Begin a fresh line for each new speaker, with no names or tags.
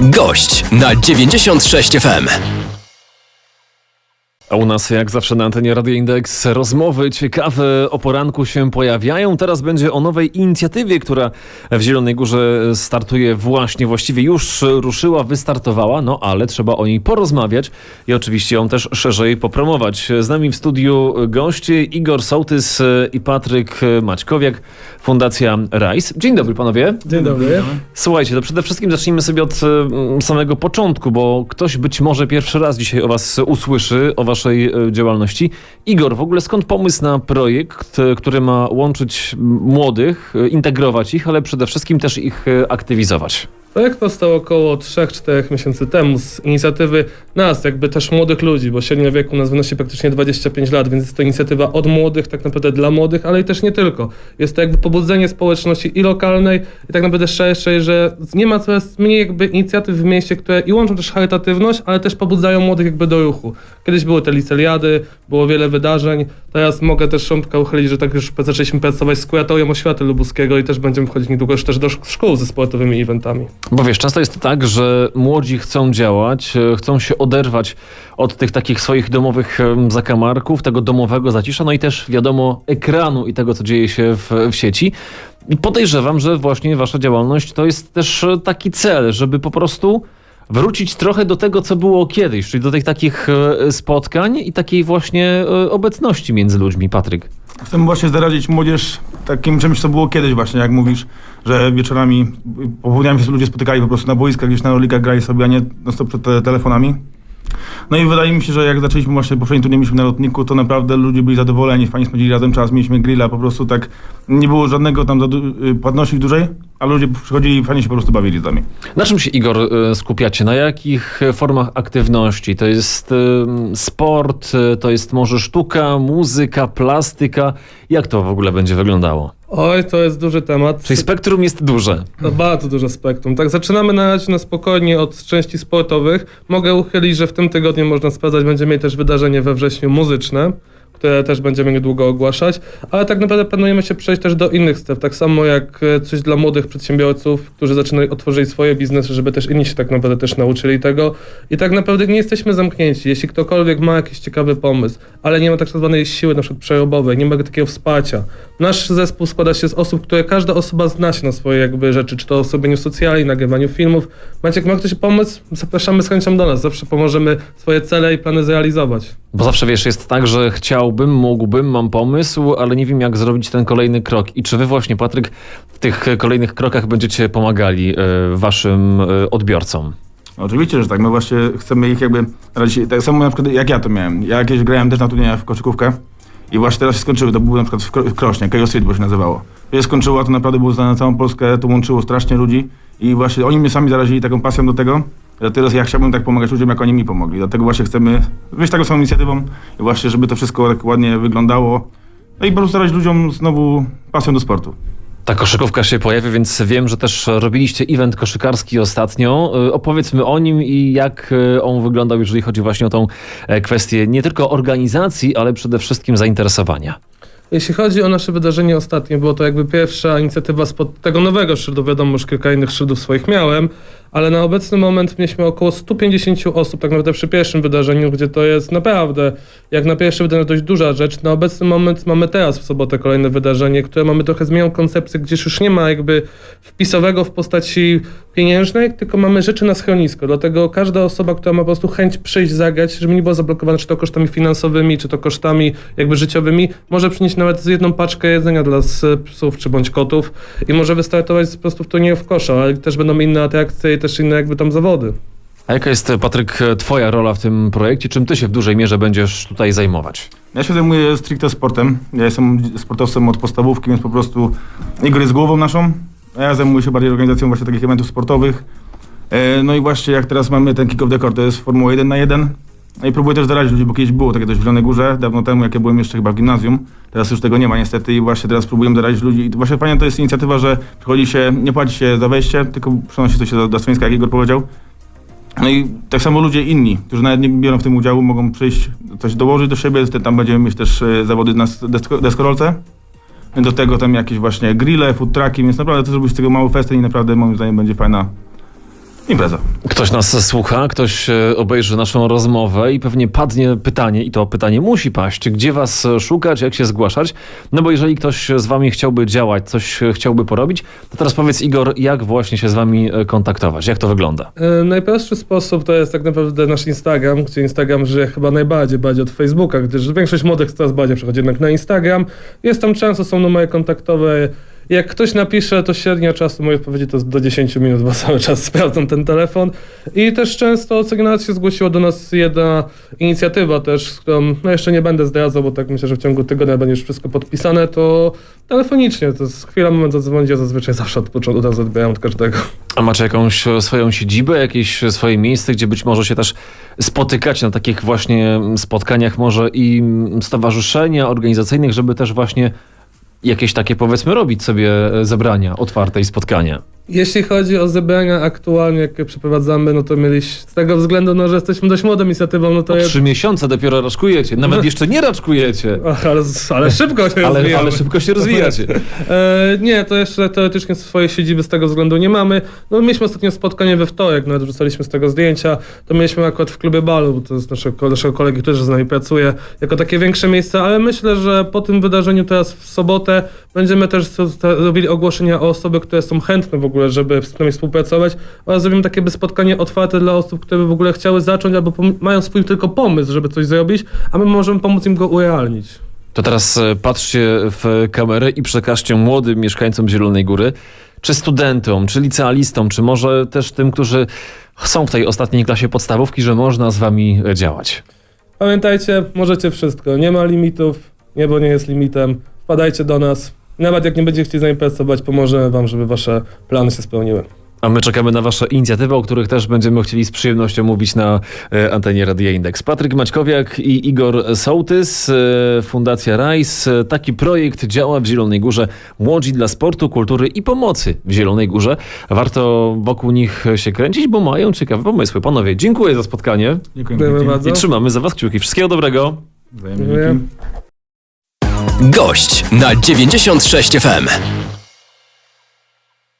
Gość na 96 FM.
A u nas, jak zawsze na antenie Radio Indeks, rozmowy ciekawe o poranku się pojawiają. Teraz będzie o nowej inicjatywie, która w Zielonej Górze startuje właśnie, właściwie już ruszyła, wystartowała, no ale trzeba o niej porozmawiać i oczywiście ją też szerzej popromować. Z nami w studiu goście Igor Sołtys i Patryk Maćkowiak, Fundacja RISE. Dzień dobry panowie.
Dzień dobry.
Słuchajcie, to przede wszystkim zacznijmy sobie od mm, samego początku, bo ktoś być może pierwszy raz dzisiaj o was usłyszy, o waszej e, działalności. Igor, w ogóle skąd pomysł na projekt, e, który ma łączyć młodych, e, integrować ich, ale przede wszystkim też ich aktywizować?
Projekt powstał około 3-4 miesięcy temu z inicjatywy nas, jakby też młodych ludzi, bo średnia wieku nas wynosi praktycznie 25 lat, więc jest to inicjatywa od młodych, tak naprawdę dla młodych, ale i też nie tylko. Jest to jakby pobudzenie społeczności i lokalnej, i tak naprawdę szerszej, że nie ma coraz mniej jakby inicjatyw w mieście, które i łączą też charytatywność, ale też pobudzają młodych jakby do ruchu. Kiedyś były te liceliady, było wiele wydarzeń, teraz mogę też szczątkę uchylić, że tak już zaczęliśmy pracować z kuratorium oświaty lubuskiego i też będziemy wchodzić niedługo już też do szk- szkół ze sportowymi eventami.
Bo wiesz, często jest tak, że młodzi chcą działać, e, chcą się oderwać od tych takich swoich domowych zakamarków, tego domowego zacisza, no i też wiadomo ekranu i tego, co dzieje się w, w sieci. I podejrzewam, że właśnie wasza działalność to jest też e, taki cel, żeby po prostu wrócić trochę do tego, co było kiedyś, czyli do tych takich e, spotkań i takiej właśnie obecności między ludźmi. Patryk.
Chcemy właśnie zaradzić młodzież takim czymś, co było kiedyś właśnie, jak mówisz, że wieczorami, popołudniami się ludzie spotykali po prostu na boiskach, gdzieś na rolikach grali sobie, a nie no stop przed te telefonami. No i wydaje mi się, że jak zaczęliśmy właśnie poprzedni turniej mieliśmy na lotniku, to naprawdę ludzie byli zadowoleni, fajnie spędzili razem czas, mieliśmy grilla, po prostu tak nie było żadnego tam y, płatności dłużej, a ludzie przychodzili i fajnie się po prostu bawili z nami.
Na czym się, Igor, e, skupiacie? Na jakich e, formach aktywności? To jest em, sport, e, to jest może sztuka, muzyka, plastyka. Jak to w ogóle będzie wyglądało?
Oj, to jest duży temat.
Czyli spektrum jest duże.
To bardzo duże spektrum. Tak, zaczynamy na razie na spokojnie od części sportowych. Mogę uchylić, że w tym tygodniu można sprawdzać, będziemy mieli też wydarzenie we wrześniu muzyczne, które też będziemy niedługo ogłaszać, ale tak naprawdę planujemy się przejść też do innych stref, tak samo jak e, coś dla młodych przedsiębiorców, którzy zaczynają otworzyć swoje biznesy, żeby też inni się tak naprawdę też nauczyli tego i tak naprawdę nie jesteśmy zamknięci. Jeśli ktokolwiek ma jakiś ciekawy pomysł, ale nie ma tak zwanej siły na przykład przerobowej, nie ma takiego wsparcia. Nasz zespół składa się z osób, które każda osoba zna się na swoje jakby rzeczy, czy to o robieniu socjali, nagrywaniu filmów. Macie, jak ma ktoś pomysł, zapraszamy z chęcią do nas, zawsze pomożemy swoje cele i plany zrealizować.
Bo zawsze wiesz, jest tak, że chciałbym, mógłbym, mam pomysł, ale nie wiem, jak zrobić ten kolejny krok. I czy wy właśnie, Patryk, w tych kolejnych krokach będziecie pomagali e, waszym e, odbiorcom?
Oczywiście, że tak. My właśnie chcemy ich jakby radzić. Tak samo na przykład jak ja to miałem. Ja jakieś grałem też na turniejach w koszykówkę i właśnie teraz się skończyły. To było na przykład w, Kro- w Krośnie, Chaos Street, bo się nazywało. To się skończyło, to naprawdę było znane na całą Polskę, to łączyło strasznie ludzi i właśnie oni mnie sami zarazili taką pasją do tego. Teraz ja chciałbym tak pomagać ludziom, jak oni mi pomogli. Dlatego właśnie chcemy wyjść taką samą inicjatywą i właśnie, żeby to wszystko tak ładnie wyglądało. No i po prostu starać ludziom znowu pasją do sportu.
Ta koszykówka się pojawia, więc wiem, że też robiliście event koszykarski ostatnio. E, Opowiedzmy o nim i jak e, on wyglądał, jeżeli chodzi właśnie o tą e, kwestię nie tylko organizacji, ale przede wszystkim zainteresowania.
Jeśli chodzi o nasze wydarzenie ostatnie, było to jakby pierwsza inicjatywa spod tego nowego szyldu. Wiadomo, już kilka innych szyldów swoich miałem, ale na obecny moment mieliśmy około 150 osób, tak naprawdę przy pierwszym wydarzeniu, gdzie to jest naprawdę, jak na pierwsze wydarzenie, dość duża rzecz. Na obecny moment mamy teraz w sobotę kolejne wydarzenie, które mamy trochę zmienioną koncepcję, gdzieś już nie ma jakby wpisowego w postaci pieniężnej, tylko mamy rzeczy na schronisko. Dlatego każda osoba, która ma po prostu chęć przyjść, zagrać, żeby nie było zablokowane, czy to kosztami finansowymi, czy to kosztami jakby życiowymi, może przynieść nawet z jedną paczkę jedzenia dla psów czy bądź kotów i może wystartować po prostu w turnieju w kosza, ale też będą inne atrakcje i też inne jakby tam zawody.
A jaka jest, e, Patryk, e, twoja rola w tym projekcie? Czym ty się w dużej mierze będziesz tutaj zajmować?
Ja się zajmuję stricte sportem. Ja jestem sportowcem od podstawówki, więc po prostu Igor jest głową naszą. A ja zajmuję się bardziej organizacją właśnie takich eventów sportowych. E, No i właśnie jak teraz mamy ten Kick of the Court, to jest Formuła 1 na 1. No i próbuję też zarazić ludzi, bo kiedyś było takie coś w Zielonej Górze, dawno temu, jak ja byłem jeszcze chyba w gimnazjum. Teraz już tego nie ma niestety i właśnie teraz próbujemy zarazić ludzi. I właśnie fajna to jest inicjatywa, że przychodzi się, nie płaci się za wejście, tylko przenosi to się do, do schroniska, jak Igor powiedział. No i tak samo ludzie inni, którzy nawet nie biorą w tym udziału, mogą przyjść, coś dołożyć do siebie. Tam będziemy mieć też e, zawody na deskorolce. Do tego tam jakieś właśnie grille, food trucki, więc naprawdę to zrobić z tego mały festyn i naprawdę moim zdaniem będzie fajna, impreza.
Ktoś nas słucha, ktoś e, obejrzy naszą rozmowę i pewnie padnie pytanie, i to pytanie musi paść, gdzie was e, szukać, jak się zgłaszać. No bo jeżeli ktoś z wami chciałby działać, coś e, chciałby porobić, to teraz powiedz Igor, jak właśnie się z wami kontaktować, jak to wygląda?
Najprostszy sposób to jest tak naprawdę nasz Instagram, gdzie Instagram żyje chyba najbardziej, bardziej od Facebooka, gdyż większość młodych coraz bardziej przechodzi jednak na Instagram. Jest tam często, są numery kontaktowe. Jak ktoś napisze, to średnia czasu mojej odpowiedzi to do 10 minut, bo cały czas sprawdzam ten telefon. I też często jakiś się zgłosiła do nas jedna inicjatywa też, z którą no jeszcze nie będę zdradzał, bo tak myślę, że w ciągu tygodnia będzie już wszystko podpisane, to telefonicznie, to jest chwila, moment zadzwonić, ja zazwyczaj zawsze od początku od razu odbieram od każdego.
A macie jakąś swoją siedzibę, jakieś swoje miejsce, gdzie być może się też spotykać na takich właśnie spotkaniach, może i stowarzyszenia organizacyjnych, żeby też właśnie jakieś takie powiedzmy robić sobie e, zebrania otwarte i spotkania.
Jeśli chodzi o zebrania aktualnie, jakie przeprowadzamy, no to mieliśmy, z tego względu, no, że jesteśmy dość młodą inicjatywą, no to
Po
jest...
trzy miesiące dopiero raczkujecie, nawet jeszcze nie raczkujecie,
ale, ale szybko się
ale,
rozwijamy.
ale szybko się rozwijacie.
E, nie, to jeszcze teoretycznie swojej siedziby z tego względu nie mamy. No mieliśmy ostatnio spotkanie we wtorek, nawet wrzucaliśmy z tego zdjęcia. To mieliśmy akurat w klubie Balu, bo to jest naszego, naszego kolegi, który z nami pracuje, jako takie większe miejsce, ale myślę, że po tym wydarzeniu teraz w sobotę będziemy też robili ogłoszenia o osoby, które są chętne w ogóle, żeby z nami współpracować oraz zrobimy takie spotkanie otwarte dla osób, które by w ogóle chciały zacząć albo mają swój tylko pomysł, żeby coś zrobić, a my możemy pomóc im go urealnić.
To teraz e, patrzcie w kamerę i przekażcie młodym mieszkańcom Zielonej Góry, czy studentom, czy licealistom, czy może też tym, którzy są w tej ostatniej klasie podstawówki, że można z wami działać.
Pamiętajcie, możecie wszystko. Nie ma limitów, niebo nie jest limitem. Wpadajcie do nas. Nawet jak nie będziecie chcieli z nami pracować, pomożemy wam, żeby wasze plany się spełniły.
A my czekamy na Wasze inicjatywy, o których też będziemy chcieli z przyjemnością mówić na e, antenie Radia Indeks. Patryk Maćkowiak i Igor Sołtys, e, Fundacja RISE. Taki projekt działa w Zielonej Górze. Młodzi dla sportu, kultury i pomocy w Zielonej Górze. Warto wokół nich się kręcić, bo mają ciekawe pomysły. Panowie, dziękuję za spotkanie
Dziękuję.
Dziękujemy bardzo.
i trzymamy za Was kciuki. Wszystkiego dobrego.
Wzajemnie.
Gość na 96 FM.